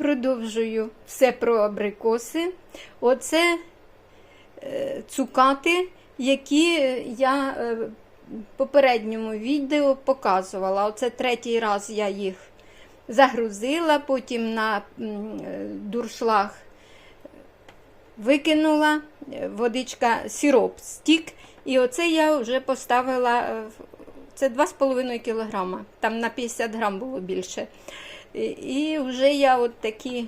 Продовжую все про абрикоси. Оце е, цукати, які я е, в попередньому відео показувала. Оце третій раз я їх загрузила, потім на е, дуршлаг викинула, водичка, сироп стік. І оце я вже поставила, це 2,5 кг, там на 50 грам було більше. І, вже я от такі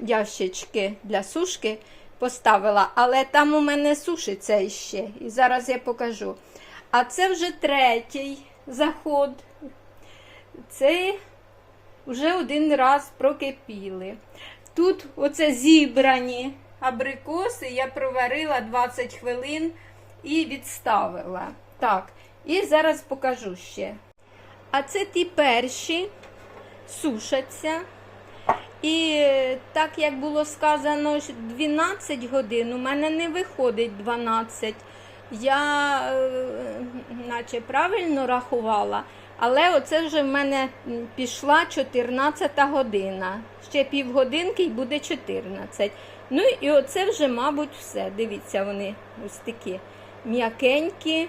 ящички для сушки поставила, але там у мене сушиться іще. І зараз я покажу. А це вже третій заход. Це вже один раз прокипіли. Тут оце зібрані абрикоси, я проварила 20 хвилин і відставила. Так, і зараз покажу ще. А це ті перші сушаться. І е, так як було сказано, 12 годин, у мене не виходить 12. Я е, наче правильно рахувала, але оце вже в мене пішла 14 година. Ще півгодинки і буде 14. Ну і оце вже, мабуть, все. Дивіться, вони ось такі м'якенькі.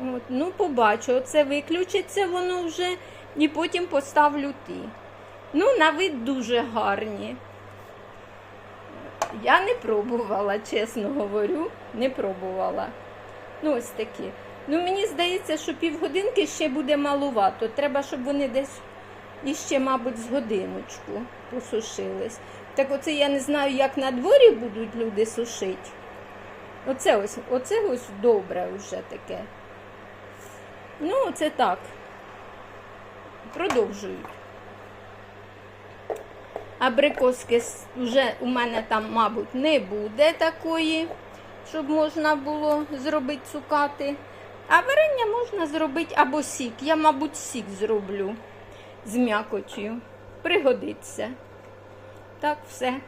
От, ну, побачу, оце виключиться воно вже, і потім поставлю ті. Ну, на вид дуже гарні. Я не пробувала, чесно говорю, не пробувала. Ну, ось такі. Ну, мені здається, що півгодинки ще буде малувато. Треба, щоб вони десь іще, мабуть, з годиночку посушились. Так оце я не знаю, як на дворі будуть люди сушити. Оце ось, оце ось добре вже таке. Ну, це так. Продовжують. Абрикоски вже у мене там, мабуть, не буде такої, щоб можна було зробити цукати. А варення можна зробити або сік. Я, мабуть, сік зроблю з м'якотю. Пригодиться. Так, все.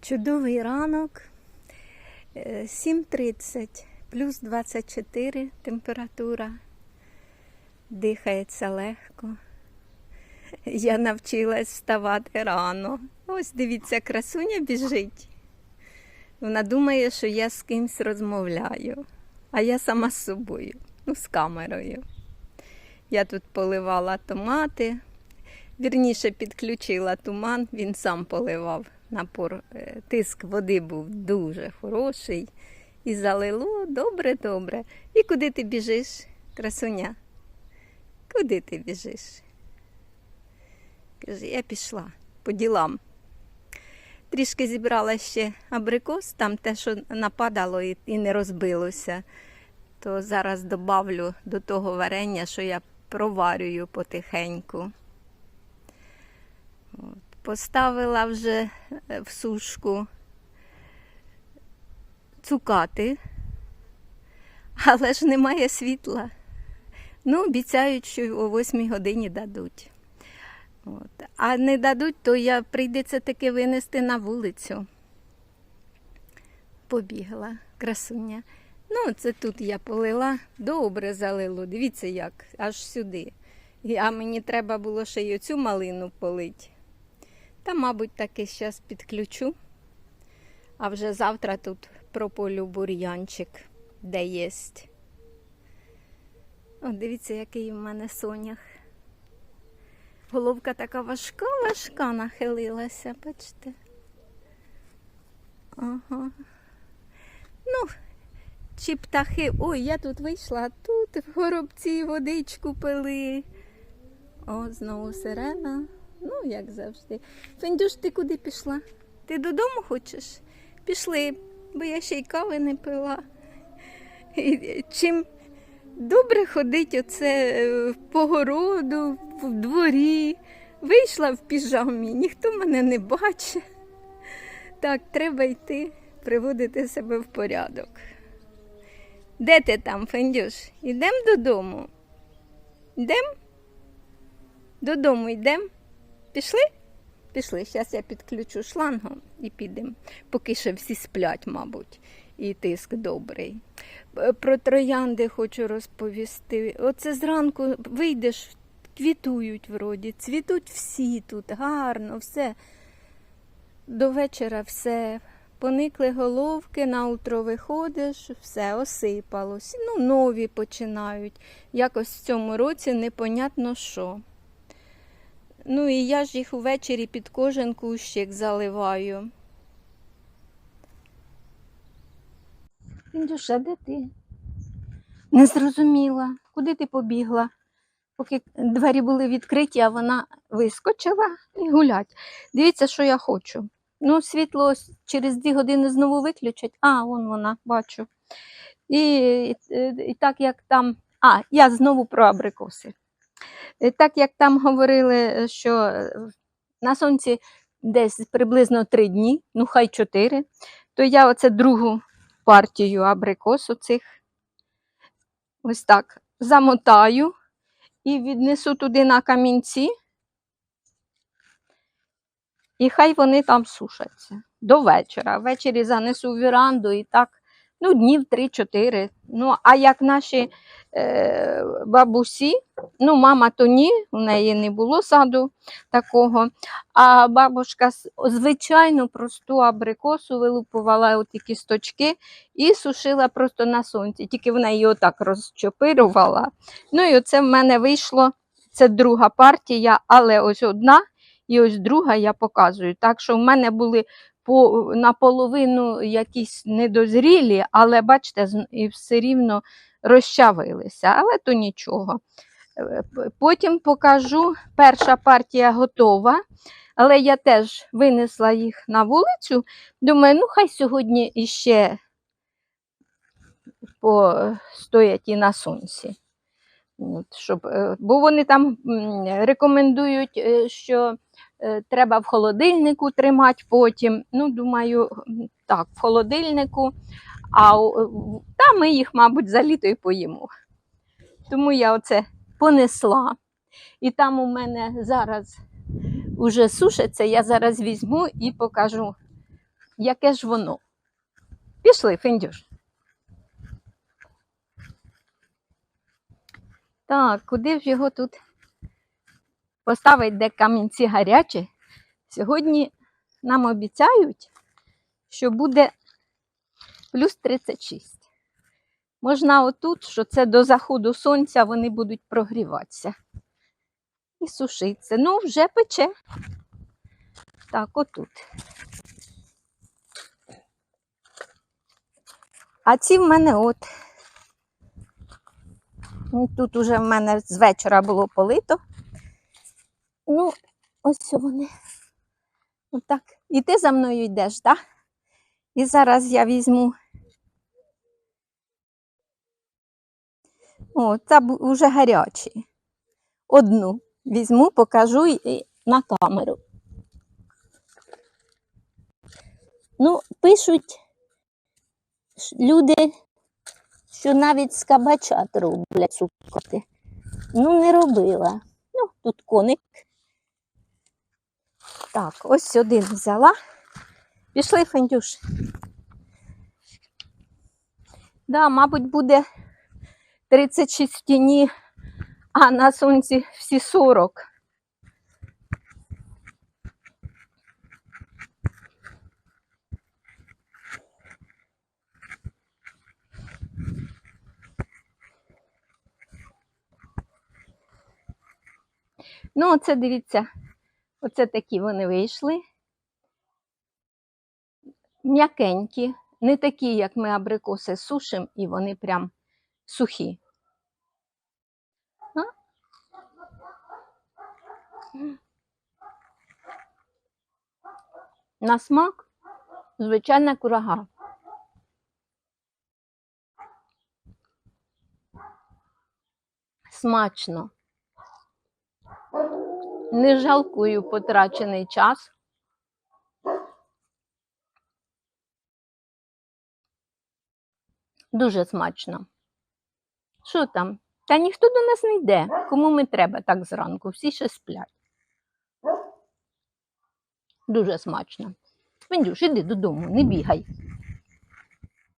Чудовий ранок. Е, 7.30, плюс 24 температура. Дихається легко. Я навчилась вставати рано. Ось дивіться, красуня біжить. Вона думає, що я з кимсь розмовляю, а я сама з собою, ну, з камерою. Я тут поливала томати, вірніше підключила туман, він сам поливав. Напор, е, тиск води був дуже хороший. І залило добре-добре. І куди ти біжиш, красуня? Куди ти біжиш? Каже, я пішла по ділам. Трішки зібрала ще абрикос, там те, що нападало і, не розбилося. То зараз добавлю до того варення, що я проварюю потихеньку. От. Поставила вже е, в сушку цукати, але ж немає світла. Ну, обіцяють, що о 8 годині дадуть. От. А не дадуть, то я прийдеться таки винести на вулицю. Побігла, красуня. Ну, це тут я полила, добре залило. Дивіться, як, аж сюди. А мені треба було ще й оцю малину полити. Та, мабуть, таки зараз підключу. А вже завтра тут прополю бур'янчик, де єсть. О, дивіться, який в мене сонях. Головка така важка, важка нахилилася, бачите? Ага. Ну, чи птахи. Ой, я тут вийшла, тут в горобці водичку пили. О, знову сирена. Ну, як завжди. Фендюш, ти куди пішла? Ти додому хочеш? Пішли, бо я ще й кави не пила. І Чим добре ходить оце е, по городу, в дворі. Вийшла в піжамі, ніхто мене не бачить. Так, треба йти, приводити себе в порядок. Де ти там, Фендюш? Йдемо додому. Йдемо? Додому йдемо? Пішли? Пішли. Зараз я підключу шлангом і підемо. Поки ще всі сплять, мабуть. і тиск добрий. Е, Про троянди хочу розповісти. Оце зранку вийдеш, квітують вроді, цвітуть всі тут, гарно, все. До вечора все. Поникли головки, на утро виходиш, все осипалось. Ну, нові починають. Якось в цьому році непонятно що. Ну і я ж їх увечері під кожен кущик заливаю. Індюша, де ти? Не зрозуміла, куди ти побігла? Поки двері були відкриті, а вона вискочила і гулять. Дивіться, що я хочу. Ну, світло через дві години знову виключать. А, вон вона, бачу. І, і, і так як там. А, я знову про абрикоси. І так як там говорили, що е, на сонці десь приблизно три дні, ну хай чотири, то я оце другу партію абрикосу цих ось так замотаю і віднесу туди на камінці. І хай вони там сушаться до вечора. Ввечері занесу в віранду і так, ну, днів 3-4. Ну, а як наші е, бабусі, ну, мама то ні, у неї не було саду такого. А бабушка звичайну просту абрикосу вилупувала оті кісточки і сушила просто на сонці. Тільки в неї отак розчопирувала. Ну і оце в мене вийшло. Це друга партія, але ось одна і ось друга я показую. Так що в мене були по, наполовину якісь недозрілі, але бачите, і все рівно розчавилися, але то нічого. Е, Потім покажу, перша партія готова, але я теж винесла їх на вулицю. Думаю, ну хай сьогодні іще постоять і на сонці. От, щоб, е, бо вони там рекомендують, е, що треба в холодильнику тримати потім. Ну, думаю, так, в холодильнику, а та ми їх, мабуть, за літо і поїмо. Тому я оце понесла. І там у мене зараз уже сушиться, я зараз візьму і покажу, яке ж воно. Пішли, Фіндюш. Так, куди ж його тут поставить, де камінці гарячі? Сьогодні нам обіцяють, що буде плюс 36. Можна отут, що це до заходу сонця вони будуть прогріватися. І сушитися. Ну, вже пече. Так, отут. А ці в мене от. Ну, Тут уже в мене з вечора було полито. Ну, ось вони. Отак. І ти за мною йдеш, так? І зараз я візьму. О, це вже гарячі. Одну візьму, покажу і- на камеру. Ну, пишуть люди, що навіть з кабачат роблять цукати. Ну, не робила. Ну, тут коник. Так, ось один взяла. Пішли, Фендюш. Да, мабуть, буде 36 в тіні, а на сонці всі 40. Ну, оце дивіться, оце такі вони вийшли. М'якенькі, не такі, як ми абрикоси сушимо, і вони прям сухі. А? На смак звичайна курага. Смачно. Не жалкую потрачений час. Дуже смачно. Що там? Та ніхто до нас не йде. Кому ми треба так зранку? Всі ще сплять. Дуже смачно. Вендюш, іди додому, не бігай.